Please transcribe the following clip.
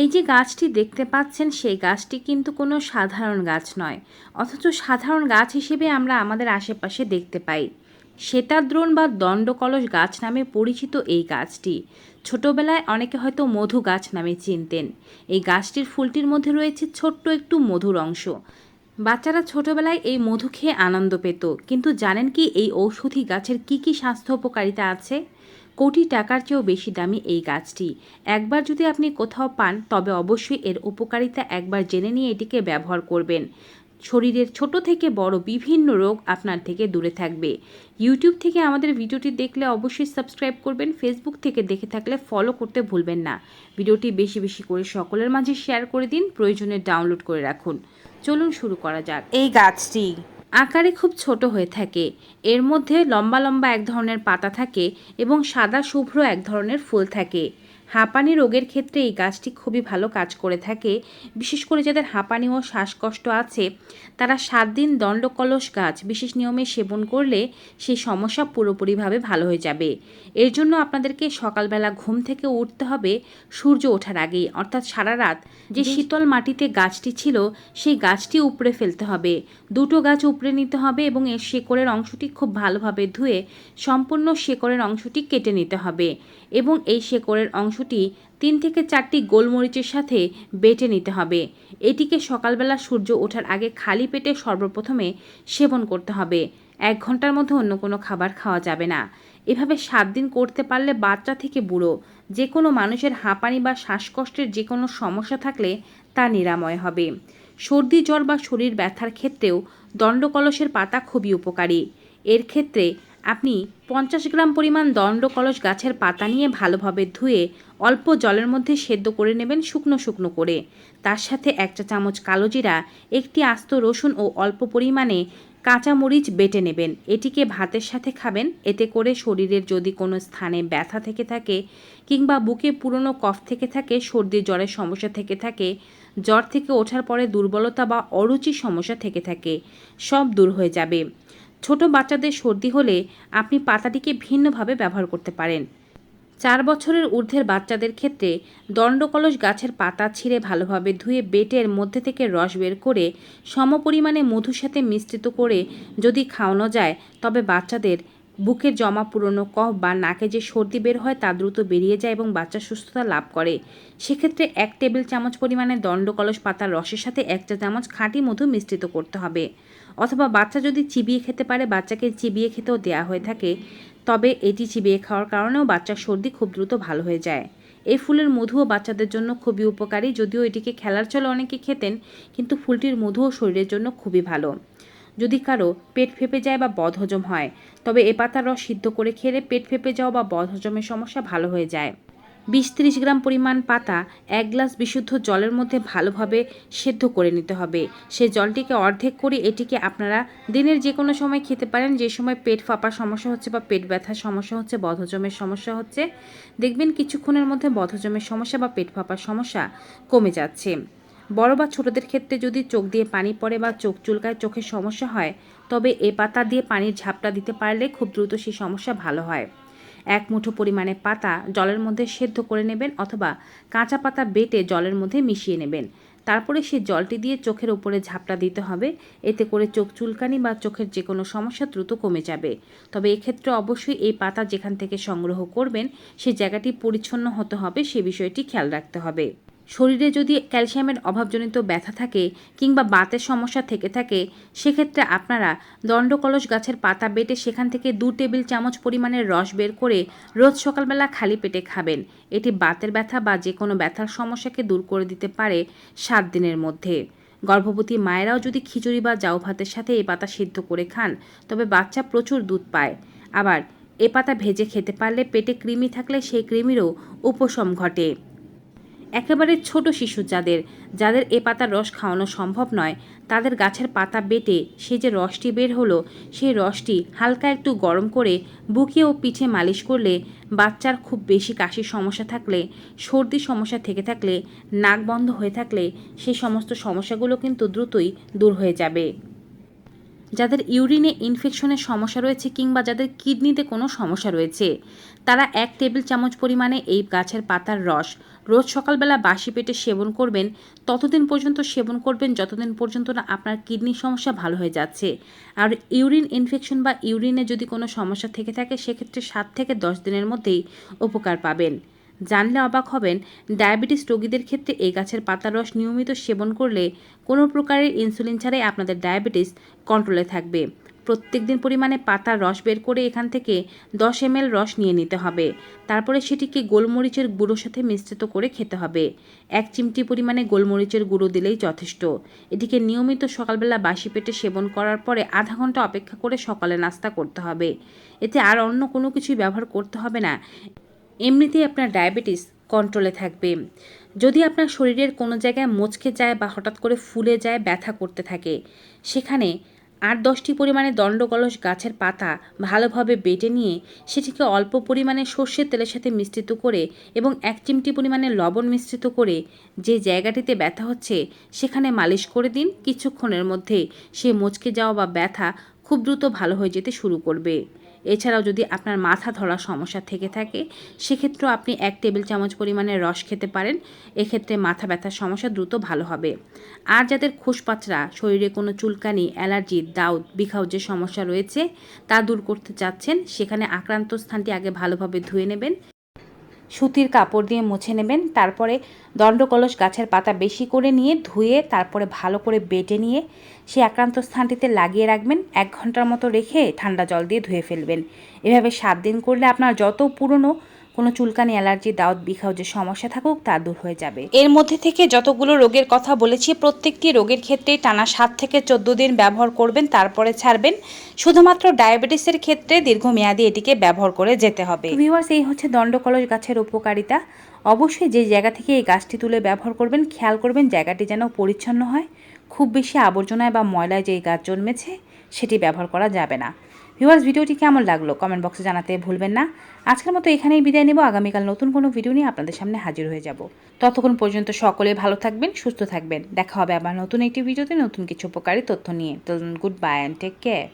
এই যে গাছটি দেখতে পাচ্ছেন, সেই গাছটি কিন্তু কোনো সাধারণ গাছ নয়। অথচ সাধারণ গাছ হিসেবে আমরা আমাদের আশেপাশে দেখতে পাই। শ্বেতাদ্রোণ বা দণ্ডকলস গাছ নামে পরিচিত এই গাছটি। ছোটবেলায় অনেকে হয়তো মধু গাছ নামে চিনতেন। এই গাছটির ফুলটির মধ্যে রয়েছে ছোট্ট একটু মধুর অংশ। বাচ্চারা ছোটবেলায় এই মধু খেয়ে আনন্দ পেত। কিন্তু জানেন কি এই ঔষধি গাছের কি কি স্বাস্থ্য উপকারিতা আছে? কোটি টাকার চেয়েও বেশি দামি এই গাছটি। একবার যদি আপনি কোথাও পান, তবে অবশ্যই এর উপকারিতা একবার জেনে নিয়ে এটিকে ব্যবহার করবেন। শরীরের ছোট থেকে বড় বিভিন্ন রোগ আপনার থেকে দূরে থাকবে। ইউটিউব থেকে আমাদের ভিডিওটি দেখলে অবশ্যই সাবস্ক্রাইব করবেন, ফেসবুক থেকে দেখে থাকলে ফলো করতে ভুলবেন না। ভিডিওটি বেশি বেশি করে সকলের মাঝে শেয়ার করে দিন, প্রয়োজনে ডাউনলোড করে রাখুন। চলুন শুরু করা যাক। এই গাছটি আকারে খুব ছোট হয়ে থাকে। এর মধ্যে লম্বা লম্বা এক ধরনের পাতা থাকে এবং সাদা শুভ্র এক ধরনের ফুল থাকে। হাঁপানি রোগের ক্ষেত্রে এই গাছটি খুবই ভালো কাজ করে থাকে। বিশেষ করে যাদের হাঁপানি ও শ্বাসকষ্ট আছে তারা সাত দিন দণ্ডকলস গাছ বিশেষ নিয়মে সেবন করলে সেই সমস্যা পুরোপুরিভাবে ভালো হয়ে যাবে। এর জন্য আপনাদেরকে সকালবেলা ঘুম থেকে উঠতে হবে সূর্য ওঠার আগেই। অর্থাৎ সারা রাত যে শীতল মাটিতে গাছটি ছিল সেই গাছটি উপড়ে ফেলতে হবে। দুটো গাছ উপড়ে নিতে হবে এবং এর শেকড়ের অংশটি খুব ভালোভাবে ধুয়ে সম্পূর্ণ শেকড়ের অংশটি কেটে নিতে হবে এবং এই শেকড়ের অংশটি তিন থেকে চারটি গোলমরিচের সাথে বেটে নিতে হবে। এটিকে সকালবেলা সূর্য ওঠার আগে খালি পেটে সর্বপ্রথমে সেবন করতে হবে। এক ঘণ্টার মধ্যে অন্য কোনো খাবার খাওয়া যাবে না। এভাবে সাত দিন করতে পারলে বাচ্চা থেকে বুড়ো যে কোনো মানুষের হাঁপানি বা শ্বাসকষ্টের যে কোনো সমস্যা থাকলে তা নিরাময় হবে। সর্দি, জ্বর বা শরীর ব্যথার ক্ষেত্রেও দণ্ডকলসের পাতা খুবই উপকারী। এর ক্ষেত্রে আপনি পঞ্চাশ গ্রাম পরিমাণ দণ্ডকলস গাছের পাতা নিয়ে ভালোভাবে ধুয়ে অল্প জলের মধ্যে সেদ্ধ করে নেবেন শুকনো শুকনো করে। তার সাথে এক চা চামচ কালো জিরা, একটি আস্ত রসুন ও অল্প পরিমাণে কাঁচামরিচ বেটে নেবেন। এটিকে ভাতের সাথে খাবেন। এতে করে শরীরের যদি কোনো স্থানে ব্যথা থেকে থাকে কিংবা বুকে পুরনো কফ থেকে থাকে, সর্দি, জ্বরের সমস্যা থেকে থাকে, জ্বর থেকে ওঠার পরে দুর্বলতা বা অরুচির সমস্যা থেকে থাকে, সব দূর হয়ে যাবে। ছোট বাচ্চাদের সর্দি হলে আপনি পাতাটিকে ভিন্নভাবে ব্যবহার করতে পারেন। চার বছরের ঊর্ধ্বের বাচ্চাদের ক্ষেত্রে দণ্ডকলস গাছের পাতা ছিঁড়ে ভালোভাবে ধুয়ে বেটের মধ্যে থেকে রস বের করে সমপরিমাণে মধুর সাথে মিশ্রিত করে যদি খাওয়ানো যায়, তবে বাচ্চাদের বুকের জমা পুরনো কফ বা নাকে যে সর্দি বের হয় তা দ্রুত বেরিয়ে যায় এবং বাচ্চা সুস্থতা লাভ করে। সেক্ষেত্রে এক টেবিল চামচ পরিমাণে দণ্ডকলস পাতার রসের সাথে এক চা চামচ খাঁটি মধু মিশ্রিত করতে হবে। অথবা বাচ্চা যদি চিবিয়ে খেতে পারে, বাচ্চাকে চিবিয়ে খেতেও দেওয়া হয়ে থাকে, তবে এটি চিবিয়ে খাওয়ার কারণেও বাচ্চার সর্দি খুব দ্রুত ভালো হয়ে যায়। এই ফুলের মধুও বাচ্চাদের জন্য খুবই উপকারী, যদিও এটিকে খেলার চলে অনেকে খেতেন, কিন্তু ফুলটির মধুও শরীরের জন্য খুবই ভালো। যদি কারও পেট ফেপে যায় বা বদহজম হয়, তবে এ পাতার রস সিদ্ধ করে খেলে পেট ফেপে যাওয়া বা বদহজমের সমস্যা ভালো হয়ে যায়। বিশ ত্রিশ গ্রাম পরিমাণ পাতা এক গ্লাস বিশুদ্ধ জলের মধ্যে ভালোভাবে সেদ্ধ করে নিতে হবে। সে জলটিকে অর্ধেক করে এটিকে আপনারা দিনের যে কোনো সময় খেতে পারেন। যে সময় পেট ফাঁপার সমস্যা হচ্ছে বা পেট ব্যথার সমস্যা হচ্ছে, বদহজমের সমস্যা হচ্ছে, দেখবেন কিছুক্ষণের মধ্যে বদহজমের সমস্যা বা পেট ফাঁপার সমস্যা কমে যাচ্ছে। বড় বা ছোটদের ক্ষেত্রে যদি চোখ দিয়ে পানি পড়ে বা চোখ চুলকায় চোখের সমস্যা হয়, তবে এ পাতা দিয়ে পানির ঝাপটা দিতে পারলে খুব দ্রুত সেই সমস্যা ভালো হয়। এক মুঠো পরিমাণে পাতা জলের মধ্যে সেদ্ধ করে নেবেন অথবা কাঁচা পাতা বেটে জলের মধ্যে মিশিয়ে নেবেন। তারপরে সে জলটি দিয়ে চোখের ওপরে ঝাপটা দিতে হবে। এতে করে চোখ চুলকানি বা চোখের যে কোনো সমস্যা দ্রুত কমে যাবে। তবে এক্ষেত্রে অবশ্যই এই পাতা যেখান থেকে সংগ্রহ করবেন, সে জায়গাটি পরিচ্ছন্ন হতে হবে, সে বিষয়টি খেয়াল রাখতে হবে। শরীরে যদি ক্যালসিয়ামের অভাবজনিত ব্যথা থাকে কিংবা বাতের সমস্যা থেকে থাকে, সেক্ষেত্রে আপনারা দণ্ডকলস গাছের পাতা বেটে সেখান থেকে দু টেবিল চামচ পরিমাণের রস বের করে রোজ সকালবেলা খালি পেটে খাবেন। এটি বাতের ব্যথা বা যে কোনো ব্যথার সমস্যাকে দূর করে দিতে পারে সাত দিনের মধ্যে। গর্ভবতী মায়েরাও যদি খিচুড়ি বা জাউ ভাতের সাথে এই পাতা সিদ্ধ করে খান, তবে বাচ্চা প্রচুর দুধ পায়। আবার এ পাতা ভেজে খেতে পারলে পেটে কৃমি থাকলে সেই কৃমিরও উপশম ঘটে। একেবারে ছোট শিশু যাদের যাদের এ পাতার রস খাওয়ানো সম্ভব নয়, তাদের গাছের পাতা বেটে সে যে রসটি বের হলো, সেই রসটি হালকা একটু গরম করে বুকে ও পিঠে মালিশ করলে বাচ্চার খুব বেশি কাশির সমস্যা থাকলে, সর্দি সমস্যা থেকে থাকলে, নাক বন্ধ হয়ে থাকলে সেই সমস্ত সমস্যাগুলো কিন্তু দ্রুতই দূর হয়ে যাবে। যাদের ইউরিনে ইনফেকশনের সমস্যা রয়েছে কিংবা যাদের কিডনিতে কোনো সমস্যা রয়েছে, তারা এক টেবিল চামচ পরিমাণে এই গাছের পাতার রস রোজ সকালবেলা বাসি পেটে সেবন করবেন। ততদিন পর্যন্ত সেবন করবেন, যতদিন পর্যন্ত না আপনার কিডনির সমস্যা ভালো হয়ে যাচ্ছে। আর ইউরিন ইনফেকশন বা ইউরিনে যদি কোনো সমস্যা থেকে থাকে, সেক্ষেত্রে সাত থেকে দশ দিনের মধ্যেই উপকার পাবেন। জানলে অবাক হবেন, ডায়াবেটিস রোগীদের ক্ষেত্রে এই গাছের পাতার রস নিয়মিত সেবন করলে কোনো প্রকারের ইনসুলিন ছাড়াই আপনাদের ডায়াবেটিস কন্ট্রোলে থাকবে। প্রত্যেক দিন পরিমাণে পাতার রস বের করে এখান থেকে দশ এম রস নিয়ে নিতে হবে। তারপরে সেটিকে গোলমরিচের গুঁড়োর সাথে মিশ্রিত করে খেতে হবে। এক চিমটি পরিমাণে গোলমরিচের গুঁড়ো দিলেই যথেষ্ট। এটিকে নিয়মিত সকালবেলা বাসি পেটে সেবন করার পরে আধা ঘণ্টা অপেক্ষা করে সকালে নাস্তা করতে হবে। এতে আর অন্য কোনো কিছুই ব্যবহার করতে হবে না। এমনিতেই আপনার ডায়াবেটিস কন্ট্রোলে থাকবে। যদি আপনার শরীরের কোনো জায়গায় মচকে যায় বা হঠাৎ করে ফুলে যায়, ব্যথা করতে থাকে, সেখানে আট দশটি পরিমাণে দণ্ডকলস গাছের পাতা ভালোভাবে বেটে নিয়ে সেটিকে অল্প পরিমাণে সর্ষের তেলের সাথে মিশ্রিত করে এবং এক চিমটি পরিমাণে লবণ মিশ্রিত করে যে জায়গাটিতে ব্যথা হচ্ছে, সেখানে মালিশ করে দিন। কিছুক্ষণের মধ্যে সে মচকে যাওয়া বা ব্যথা খুব দ্রুত ভালো হয়ে যেতে শুরু করবে। এছাড়াও যদি আপনার মাথা ধরার সমস্যা থেকে থাকে, সেক্ষেত্রেও আপনি এক টেবিল চামচ পরিমাণে রস খেতে পারেন। এক্ষেত্রে মাথা ব্যথার সমস্যা দ্রুত ভালো হবে। আর যাদের খোসপাচড়া শরীরে কোনো চুলকানি, অ্যালার্জি, দাউদ বিখাউজের সমস্যা রয়েছে, তা দূর করতে চাচ্ছেন, সেখানে আক্রান্ত স্থানটি আগে ভালোভাবে ধুয়ে নেবেন। সুতির কাপড় দিয়ে মুছে নেবেন, তারপরে দণ্ডকলস গাছের পাতা বেশি করে নিয়ে ধুয়ে, তারপরে ভালো করে বেটে নিয়ে সেই আক্রান্ত স্থানটিতে লাগিয়ে রাখবেন। এক ঘণ্টার মতো রেখে ঠান্ডা জল দিয়ে ধুয়ে ফেলবেন। এভাবে সাত দিন করলে আপনার যত পুরনো কোনো চুলকানি অ্যালার্জি দাউদ বিখাও যে সমস্যা থাকুক তা দূর হয়ে যাবে। এর মধ্যে থেকে যতগুলো রোগের কথা বলেছি প্রত্যেকটি রোগের ক্ষেত্রেই টানা সাত থেকে চোদ্দ দিন ব্যবহার করবেন তারপরে ছাড়বেন। শুধুমাত্র ডায়াবেটিসের ক্ষেত্রে দীর্ঘমেয়াদী এটিকে ব্যবহার করে যেতে হবে। ভিউয়ার্স এই হচ্ছে দণ্ডকলস গাছের উপকারিতা। অবশ্যই যে জায়গা থেকে এই গাছটি তুলে ব্যবহার করবেন খেয়াল করবেন জায়গাটি যেন পরিচ্ছন্ন হয়। খুব বেশি আবর্জনায় বা ময়লায় যেই গাছ জন্মেছে সেটি ব্যবহার করা যাবে না। ভিউয়ার্স, ভিডিওটি কেমন লাগল কমেন্ট বক্সে জানাতে ভুলবেন না। আজকের মতো এখানেই বিদায় নেব। আগামীকাল নতুন কোনো ভিডিও নিয়ে আপনাদের সামনে হাজির হয়ে যাব। ততক্ষণ পর্যন্ত সকলে ভালো থাকবেন, সুস্থ থাকবেন। দেখা হবে আবার নতুন একটি ভিডিওতে নতুন কিছু উপকারী তথ্য নিয়ে। তো good bye and take care